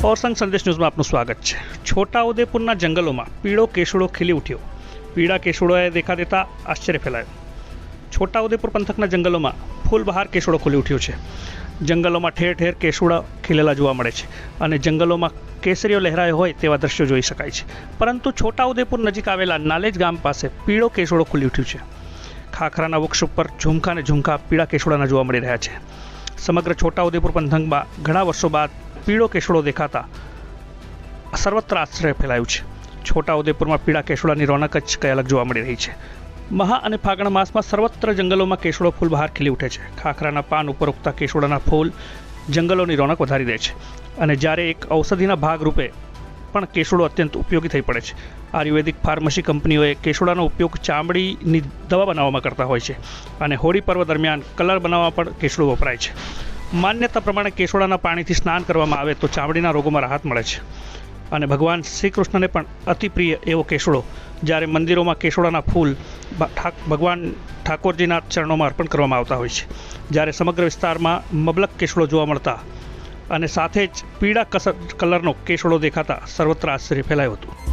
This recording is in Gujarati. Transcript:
પૌરસંગ સંદેશ ન્યૂઝમાં આપનું સ્વાગત છે. છોટાઉદેપુરના જંગલોમાં પીળો કેસુડો ખીલી ઉઠ્યો. પીળા કેસુડોએ દેખા દેતા આશ્ચર્ય ફેલાયું. છોટાઉદેપુર પંથકના જંગલોમાં ફૂલબહાર કેસુડો ખુલી ઉઠ્યો છે. જંગલોમાં ઠેર ઠેર કેસુડા ખીલેલા જોવા મળે છે અને જંગલોમાં કેસરીઓ લહેરાયો હોય તેવા દ્રશ્યો જોઈ શકાય છે. પરંતુ છોટાઉદેપુર નજીક આવેલા નાલેજ ગામ પાસે પીળો કેસુડો ખુલી ઉઠ્યું છે. ખાખરાના વૃક્ષ ઉપર ઝુમખા ને ઝુમખા પીળા કેસુડાના જોવા મળી રહ્યા છે. સમગ્ર છોટાઉદેપુર પંથકમાં ઘણા વર્ષો બાદ પીળો કેસુડો દેખાતા. સર્વત્ર આશ્રય ફેલાયું છે. છોટાઉદેપુરમાં પીળા કેસુડાની રોનક જ કંઈ જોવા મળી રહી છે. મહા અને ફાગણ માસમાં સર્વત્ર જંગલોમાં કેસુડો ફૂલ બહાર ખીલી ઉઠે છે. ખાખરાના પાન ઉપર ઉગતા કેસુડાના ફૂલ જંગલોની રોનક વધારી દે છે. અને જ્યારે એક ઔષધિના ભાગરૂપે પણ કેસુડો અત્યંત ઉપયોગી થઈ પડે છે. આયુર્વેદિક ફાર્મસી કંપનીઓએ કેસુડાનો ઉપયોગ ચામડીની દવા બનાવવામાં કરતા હોય છે. અને હોળી પર્વ દરમિયાન કલર બનાવવા પણ કેસુડો વપરાય છે. માન્યતા પ્રમાણે કેસોડાના પાણીથી સ્નાન કરવામાં આવે તો ચામડીના રોગોમાં રાહત મળે છે. અને ભગવાન શ્રી કૃષ્ણને પણ અતિ પ્રિય એવો કેસોડો જ્યારે મંદિરોમાં કેસોડાના ફૂલ ભગવાન ઠાકોરજીના ચરણોમાં અર્પણ કરવામાં આવતા હોય છે. જ્યારે સમગ્ર વિસ્તારમાં મબલક કેસોડો જોવા મળતા અને સાથે જ પીળા કસર કલરનો કેસોડો દેખાતા સર્વત્ર આશ્ચર્ય ફેલાયું હતું.